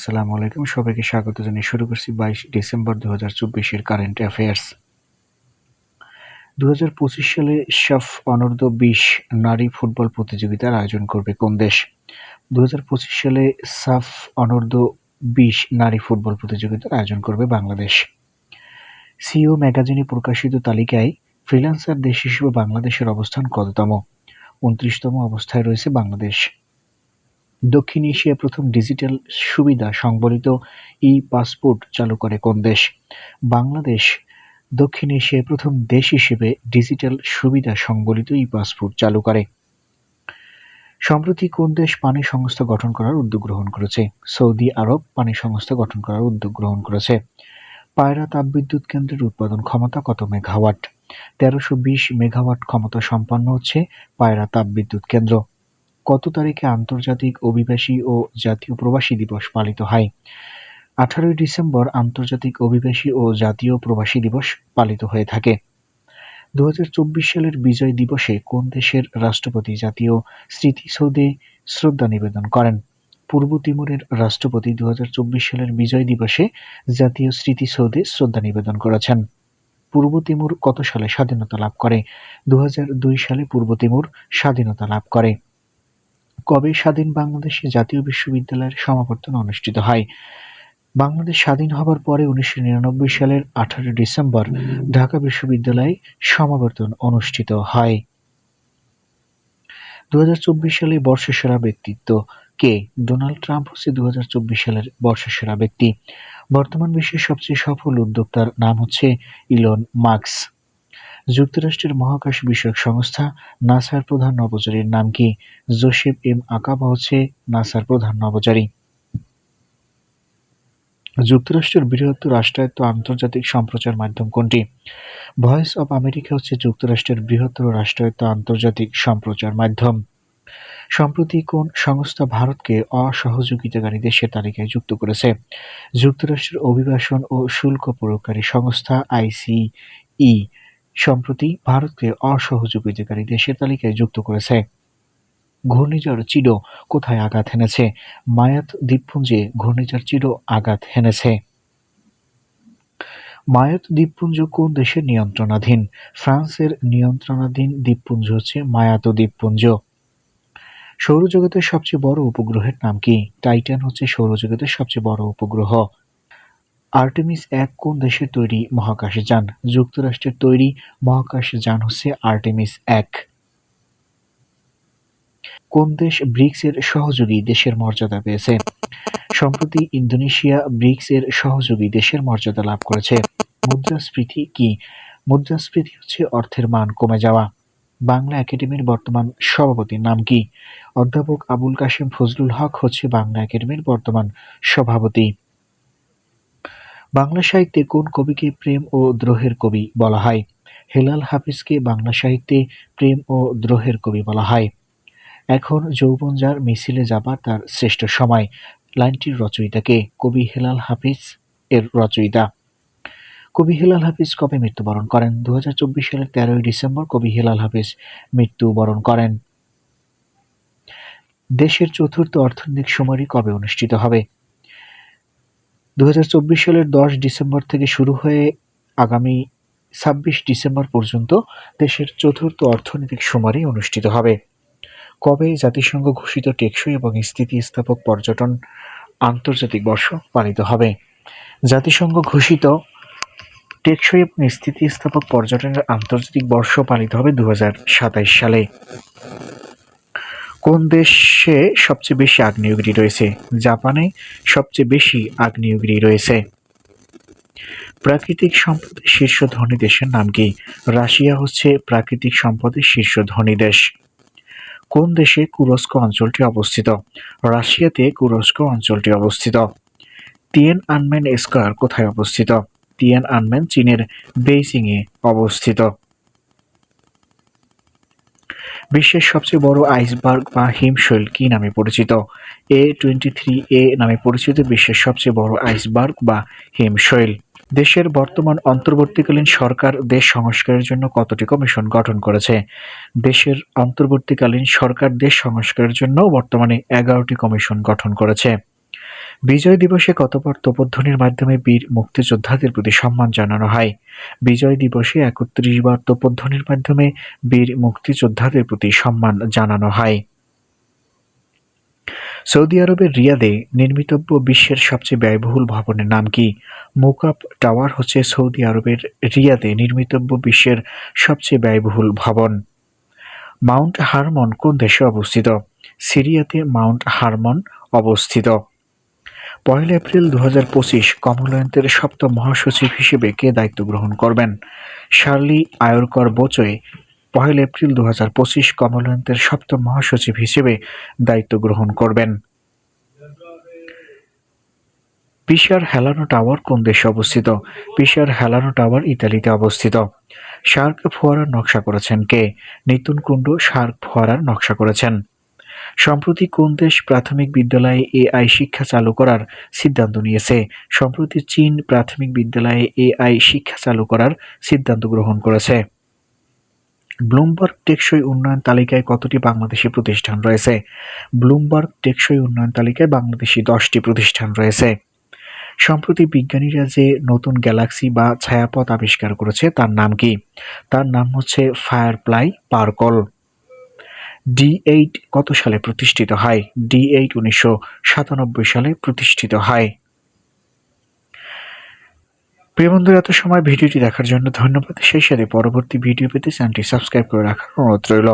আসসালামু আলাইকুম। সবাইকে স্বাগত জানিয়ে শুরু করছি বাইশ ডিসেম্বর দু হাজার চব্বিশের কারেন্ট অ্যাফেয়ার্স। দু হাজার পঁচিশ সালে সাফ অনূর্ধ্ব বিশ নারী ফুটবল প্রতিযোগিতার আয়োজন করবে কোন দেশ? দু হাজার পঁচিশ সালে সাফ অনূর্ধ্ব বিশ নারী ফুটবল প্রতিযোগিতার আয়োজন করবে বাংলাদেশ। সিও ম্যাগাজিনে প্রকাশিত তালিকায় ফ্রিল্যান্সার দেশ হিসেবে বাংলাদেশের অবস্থান কততম? উনত্রিশতম অবস্থায় রয়েছে বাংলাদেশ। দক্ষিণ এশিয়ায় প্রথম ডিজিটাল সুবিধা সংবলিত ই পাসপোর্ট চালু করে কোন দেশ? বাংলাদেশ, দক্ষিণ এশিয়ায় প্রথম দেশ হিসেবে ডিজিটাল সুবিধা সংবলিত ই পাসপোর্ট চালু করে। সম্প্রতি কোন দেশ পানি সংস্থা গঠন করার উদ্যোগ গ্রহণ করেছে? সৌদি আরব পানি সংস্থা গঠন করার উদ্যোগ গ্রহণ করেছে। পায়রা তাপবিদ্যুৎ কেন্দ্রের উৎপাদন ক্ষমতা কত মেগাওয়াট? তেরোশো বিশ মেগাওয়াট ক্ষমতা সম্পন্ন হচ্ছে পায়রা তাপবিদ্যুৎ কেন্দ্র। কত তারিখে আন্তর্জাতিক অভিবাসী ও জাতীয় প্রবাসী দিবস পালিত হয়? আঠারোই ডিসেম্বর আন্তর্জাতিক অভিবাসী ও জাতীয় প্রবাসী দিবস পালিত হয়ে থাকে। দু হাজার চব্বিশ সালের বিজয় দিবসে কোন দেশের রাষ্ট্রপতি জাতীয় স্মৃতিসৌধে শ্রদ্ধা নিবেদন করেন? পূর্ব তিমুরের রাষ্ট্রপতি দু হাজার চব্বিশ সালের বিজয় দিবসে জাতীয় স্মৃতিসৌধে শ্রদ্ধা নিবেদন করেছেন। পূর্ব তিমুর কত সালে স্বাধীনতা লাভ করে? দু হাজার দুই সালে পূর্ব তিমুর স্বাধীনতা লাভ করে। কবে স্বাধীন বাংলাদেশে জাতীয় বিশ্ববিদ্যালয়ের সমাবর্তন অনুষ্ঠিত হয়? বাংলাদেশ স্বাধীন হবার পরে উনিশশো নিরানব্বই সালের আঠারো ডিসেম্বর ঢাকা বিশ্ববিদ্যালয়ে সমাবর্তন অনুষ্ঠিত হয়। দু সালে বর্ষসেরা ব্যক্তিত্ব কে? ডোনাল্ড ট্রাম্প হচ্ছে দু হাজার চব্বিশ সালের বর্ষসেরা ব্যক্তি। বর্তমান বিশ্বের সবচেয়ে সফল উদ্যোক্তার নাম হচ্ছে ইলন মার্কস যুক্তরাষ্ট্রের মহাকাশ বিষয়ক সংস্থা নাসার প্রধান নভোচারীর নাম কি? জোসেফ এম আকাবা হচ্ছে নাসার প্রধান নভোচারী। যুক্তরাষ্ট্রের বৃহত্তর রাষ্ট্রায়ত্ত আন্তর্জাতিক সম্প্রচার মাধ্যম কোনটি? ভয়েস অব আমেরিকা হচ্ছে যুক্তরাষ্ট্রের বৃহত্তর রাষ্ট্রায়ত্ত আন্তর্জাতিক সম্প্রচার মাধ্যম। সম্প্রতি কোন সংস্থা ভারতকে অসহযোগিতাকারী দেশের তালিকায় যুক্ত করেছে? যুক্তরাষ্ট্রের অভিবাসন ও শুল্ক প্রয়োগকারী সংস্থা আইসিই। সম্প্রতি ভারতকে অসহযোগিতাকারী দেশের তালিকায় যুক্ত করেছে। ঘূর্ণিঝড় চিডো কোথায় আঘাত হেনেছে? মায়াত দ্বীপপুঞ্জে ঘূর্ণিঝড় চিডো আঘাত হেনেছে। মায়াত দ্বীপপুঞ্জ কোন দেশের নিয়ন্ত্রণাধীন? ফ্রান্সের নিয়ন্ত্রণাধীন দ্বীপপুঞ্জ হচ্ছে মায়াত দ্বীপপুঞ্জ। সৌরজগতের সবচেয়ে বড় উপগ্রহের নাম কি? টাইটান হচ্ছে সৌরজগতের সবচেয়ে বড় উপগ্রহ। আর্টেমিস এক কোন দেশের তৈরি মহাকাশ যান? যুক্তরাষ্ট্রের তৈরি মহাকাশ যান হচ্ছে আর্টেমিস এক। কোন দেশ ব্রিক্স এর সহযোগী দেশের মর্যাদা পেয়েছে? সম্প্রতি ইন্দোনেশিয়া ব্রিক্স এর সহযোগী দেশের মর্যাদা লাভ করেছে। মুদ্রাস্ফীতি কি? মুদ্রাস্ফীতি হচ্ছে অর্থের মান কমে যাওয়া। বাংলা একাডেমির বর্তমান সভাপতির নাম কি? অধ্যাপক আবুল কাশেম ফজলুল হক হচ্ছে বাংলা একাডেমির বর্তমান সভাপতি। বাংলা সাহিত্যে কোন কবিকে প্রেম ও দ্রোহের কবি বলা হয়? হেলাল হাফিজকে বাংলা সাহিত্যে প্রেম ও দ্রোহের কবি বলা হয়। এখন যৌবন যার মিছিলে যাবার তার শ্রেষ্ঠ সময়। লাইনটির রচয়িতাকে কবি হেলাল হাফিজ এর রচয়িতা। কবি হেলাল হাফিজ কবে মৃত্যুবরণ করেন? দু হাজার চব্বিশ সালের তেরোই ডিসেম্বর কবি হেলাল হাফিজ মৃত্যুবরণ করেন। দেশের চতুর্থ অর্থনৈতিক সুমারি কবে অনুষ্ঠিত হবে? দু হাজার চব্বিশ সালের দশ ডিসেম্বর থেকে শুরু হয়ে আগামী ছাব্বিশ ডিসেম্বর পর্যন্ত দেশের চতুর্থ অর্থনৈতিক সুমারি অনুষ্ঠিত হবে। কবে জাতিসংঘ ঘোষিত টেকসই এবং স্থিতিস্থাপক পর্যটন আন্তর্জাতিক বর্ষ পালিত হবে? জাতিসংঘ ঘোষিত টেকসই এবং স্থিতিস্থাপক পর্যটনের আন্তর্জাতিক বর্ষ পালিত হবে দু সালে। কোন দেশে সবচেয়ে বেশি আগ্নেয়গিরি রয়েছে? জাপানে সবচেয়ে বেশি আগ্নেয়গিরি রয়েছে। প্রাকৃতিক সম্পদের শীর্ষ ধনী দেশের নাম কি? রাশিয়া হচ্ছে প্রাকৃতিক সম্পদের শীর্ষ ধনী দেশ। কোন দেশে কুরস্ক অঞ্চলটি অবস্থিত? রাশিয়াতে কুরস্ক অঞ্চলটি অবস্থিত। তিয়েন আনমেন স্কোয়ার কোথায় অবস্থিত? তিয়েন আনমেন চীনের বেইজিংয়ে অবস্থিত। বিশ্বের সবচেয়ে বড় আইসবার্গ বা হিমশৈল কি নামে পরিচিত? এ টোয়েন্টি থ্রি এ নামে পরিচিত বিশ্বের সবচেয়ে বড় আইসবার্গ বা হিমশৈল। দেশের বর্তমান অন্তর্বর্তীকালীন সরকার দেশ সংস্কারের জন্য কতটি কমিশন গঠন করেছে? দেশের অন্তর্বর্তীকালীন সরকার দেশ সংস্কারের জন্য বর্তমানে এগারোটি কমিশন গঠন করেছে। বিজয় দিবসে কতবার তোপধ্বনির মাধ্যমে বীর মুক্তিযোদ্ধাদের প্রতি সম্মান জানানো হয়? বিজয় দিবসে একত্রিশ বার তোপধ্বনির মাধ্যমে বীর মুক্তিযোদ্ধাদের প্রতি সম্মান জানানো হয়। সৌদি আরবের রিয়াদে নির্মিতব্য বিশ্বের সবচেয়ে ব্যয়বহুল ভবনের নাম কি? মুকাপ টাওয়ার হচ্ছে সৌদি আরবের রিয়াদে নির্মিতব্য বিশ্বের সবচেয়ে ব্যয়বহুল ভবন। মাউন্ট হারমন কোন দেশে অবস্থিত? সিরিয়াতে মাউন্ট হারমন অবস্থিত। পয়লা এপ্রিল দু হাজার পঁচিশ কমনওয়েলথের সপ্তম মহাসচিব হিসেবে কে দায়িত্ব গ্রহণ করবেন? শার্লি আয়রকর বোচয়ে পহেলা এপ্রিল দু হাজার পঁচিশ কমনওয়েলথের সপ্তম মহাসচিব হিসেবে দায়িত্ব গ্রহণ করবেন। পিসার হেলানো টাওয়ার কোন দেশে অবস্থিত? পিসার হেলানো টাওয়ার ইতালিতে অবস্থিত। শার্ক ফোয়ারার নকশা করেছেন কে? নিতুন কুণ্ডু শার্ক ফোয়ারার নকশা করেছেন। সম্প্রতি কোন দেশ প্রাথমিক বিদ্যালয়ে এআই শিক্ষা চালু করার সিদ্ধান্ত নিয়েছে? সম্প্রতি চীন প্রাথমিক বিদ্যালয়ে এআই শিক্ষা চালু করার সিদ্ধান্ত গ্রহণ করেছে। ব্লুমবার্গ টেকসই উন্নয়ন তালিকায় কতটি বাংলাদেশি প্রতিষ্ঠান রয়েছে? ব্লুমবার্গ টেকসই উন্নয়ন তালিকায় বাংলাদেশি দশটি প্রতিষ্ঠান রয়েছে। সম্প্রতি বিজ্ঞানীরা যে নতুন গ্যালাক্সি বা ছায়াপথ আবিষ্কার করেছে, তার নাম কি? তার নাম হচ্ছে ফায়ারপ্লাই পার্কল। ডি এইট কত সালে প্রতিষ্ঠিত হয়? ডি এইট উনিশশো সাতানব্বই সালে প্রতিষ্ঠিত হয়। প্রিয় বন্ধুরা, এত সময় ভিডিওটি দেখার জন্য ধন্যবাদ। সেই সাথে পরবর্তী ভিডিও পেতে চ্যানেলটি সাবস্ক্রাইব করে রাখার অনুরোধ রইল।